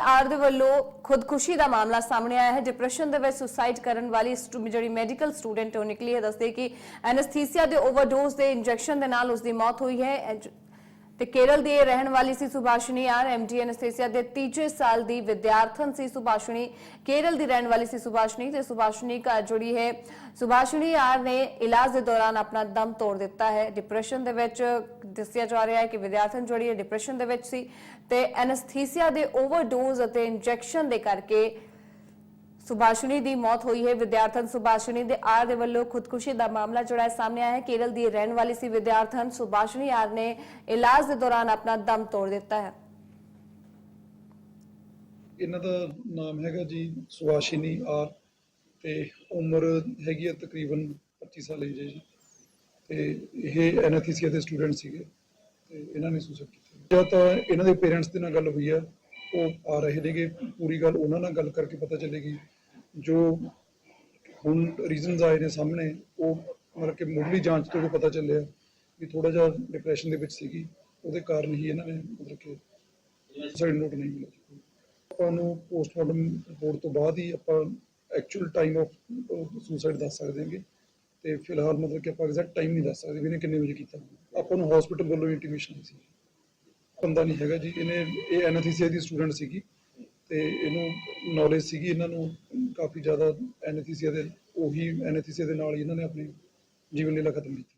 R ਦੇ ਵੱਲੋਂ ਖੁਦਕੁਸ਼ੀ ਦਾ ਮਾਮਲਾ ਸਾਹਮਣੇ ਆਇਆ ਹੈ। ਡਿਪਰੈਸ਼ਨ ਦੇ ਵਿੱਚ ਸੁਸਾਈਡ ਕਰਨ ਵਾਲੀ ਜਿਹੜੀ ਮੈਡੀਕਲ ਸਟੂਡੈਂਟ ਉਹ ਨਿਕਲੀ ਹੈ। ਦੱਸਦੇ ਕਿ ਐਨਸਥੀਸੀਆ ਦੇ ਓਵਰਡੋਜ਼ ਦੇ ਇੰਜੈਕਸ਼ਨ ਦੇ ਨਾਲ ਉਸ ਦੀ ਮੌਤ ਹੋਈ ਹੈ। ਤੇ ਕੇਰਲ ਦੀ ਰਹਿਣ ਵਾਲੀ ਸੀ ਸੁਭਾਸ਼ਿਨੀ ਆਰ ਐਮਡੀ ਐਨਸਥੀਸੀਆ ਦੇ ਤੀਜੇ ਸਾਲ ਦੀ ਵਿਦਿਆਰਥਣ ਸੀ ਸੁਭਾਸ਼ਿਨੀ। ਕੇਰਲ ਦੀ ਰਹਿਣ ਵਾਲੀ ਸੀ ਸੁਭਾਸ਼ਿਨੀ ਤੇ ਸੁਭਾਸ਼ਿਨੀ ਘਰ ਜੁੜੀ ਹੈ। ਸੁਭਾਸ਼ਿਨੀ ਆਰ ਨੇ ਇਲਾਜ ਦੇ ਦੌਰਾਨ ਆਪਣਾ ਦਮ ਤੋੜ ਦਿੱਤਾ ਹੈ। ਡਿਪਰੈਸ਼ਨ ਦੇ ਵਿੱਚ ਦੱਸਿਆ ਜਾ ਰਿਹਾ ਹੈ ਕਿ ਵਿਦਿਆਰਥਣ ਜਿਹੜੀ ਹੈ ਡਿਪਰੈਸ਼ਨ ਦੇ ਵਿੱਚ ਸੀ ਤੇ ਐਨਸਥੀਸੀਆ ਦੇ ਓਵਰਡੋਜ਼ ਅਤੇ ਇੰਜੈਕਸ਼ਨ ਦੇ ਕਰਕੇ ਸੁਭਾਸ਼ਿਨੀ ਦੀ ਮੌਤ ਹੋਈ ਹੈ। ਵਿਦਿਆਰਥਣ ਸੁਭਾਸ਼ਿਨੀ ਦੇ ਆਰ ਦੇ ਵੱਲੋਂ ਖੁਦਕੁਸ਼ੀ ਦਾ ਮਾਮਲਾ ਜਿਹੜਾ ਸਾਹਮਣੇ ਆਇਆ ਹੈ। ਕੇਰਲ ਦੀ ਰਹਿਣ ਵਾਲੀ ਸੀ ਵਿਦਿਆਰਥਣ ਸੁਭਾਸ਼ਿਨੀ। ਆਰ ਨੇ ਇਲਾਜ ਦੇ ਦੌਰਾਨ ਆਪਣਾ ਦਮ ਤੋੜ ਦਿੱਤਾ ਹੈ। ਇਹਨਾਂ ਦਾ ਨਾਮ ਹੈਗਾ ਜੀ ਸੁਭਾਸ਼ਿਨੀ ਆਰ ਤੇ ਉਮਰ ਹੈਗੀ ਹੈ ਤਕਰੀਬਨ 25 ਸਾਲ ਏਜ ਹੈ ਜੀ। ਤੇ ਇਹ ਐਨਥੀਸੀਆ ਦੇ ਸਟੂਡੈਂਟ ਸੀਗੇ ਤੇ ਇਹਨਾਂ ਨੇ ਸੁਸਾਈਡ ਕੀਤਾ। ਜਾਂ ਤਾਂ ਇਹਨਾਂ ਦੇ ਪੇਰੈਂਟਸ ਦੇ ਨਾਲ ਗੱਲ ਹੋਈ ਆ, ਉਹ ਆ ਰਹੇ ਨੇਗੇ, ਪੂਰੀ ਗੱਲ ਉਹਨਾਂ ਨਾਲ ਗੱਲ ਕਰਕੇ ਪਤਾ ਚੱਲੇਗੀ। ਜੋ ਹੁਣ ਰੀਜ਼ਨਸ ਆਏ ਨੇ ਸਾਹਮਣੇ, ਉਹ ਮਤਲਬ ਕਿ ਮੁੱਢਲੀ ਜਾਂਚ ਤੋਂ ਪਤਾ ਚੱਲਿਆ ਵੀ ਥੋੜਾ ਜਿਹਾ ਡਿਪਰੈਸ਼ਨ ਦੇ ਵਿੱਚ ਸੀਗੀ, ਉਹਦੇ ਕਾਰਨ ਹੀ ਇਹਨਾਂ ਨੇ ਮਤਲਬ ਕਿ ਸੁਸਾਈਡ ਨੋਟ ਨਹੀਂ ਮਿਲਿਆ। ਆਪਾਂ ਨੂੰ ਪੋਸਟਮਾਰਟਮ ਰਿਪੋਰਟ ਤੋਂ ਬਾਅਦ ਹੀ ਆਪਾਂ ਐਕਚੁਅਲ ਟਾਈਮ ਆਫ ਸੁਸਾਈਡ ਦੱਸ ਸਕਦੇ ਹਾਂਗੇ। ਤੇ ਫਿਲਹਾਲ ਮਤਲਬ ਕਿ ਆਪਾਂ ਐਗਜ਼ੈਕਟ ਟਾਈਮ ਨਹੀਂ ਦੱਸ ਸਕਦੇ ਵੀ ਇਹਨੇ ਕਿੰਨੇ ਵਜੇ ਕੀਤਾ। ਆਪਾਂ ਨੂੰ ਹਸਪੀਟਲ ਵੱਲੋਂ ਇੰਟੀਮੇਸ਼ਨ ਸੀ। ਬੰਦਾ ਨਹੀਂ ਹੈਗਾ ਜੀ, ਇਹਨੇ, ਇਹ ਐਨਥੀਸੀਆ ਦੀ ਸਟੂਡੈਂਟ ਸੀਗੀ ਤੇ ਇਹਨੂੰ ਨੌਲੇਜ ਸੀਗੀ ਇਹਨਾਂ ਨੂੰ, ਕਾਫੀ ਜ਼ਿਆਦਾ ਐਨਥੀਸੀਆ ਦੇ, ਉਹੀ ਐਨਥੀਸੀਆ ਦੇ ਨਾਲ ਹੀ ਇਹਨਾਂ ਨੇ ਆਪਣੀ ਜੀਵਨ ਲੀਲਾ ਖਤਮ ਕੀਤੀ।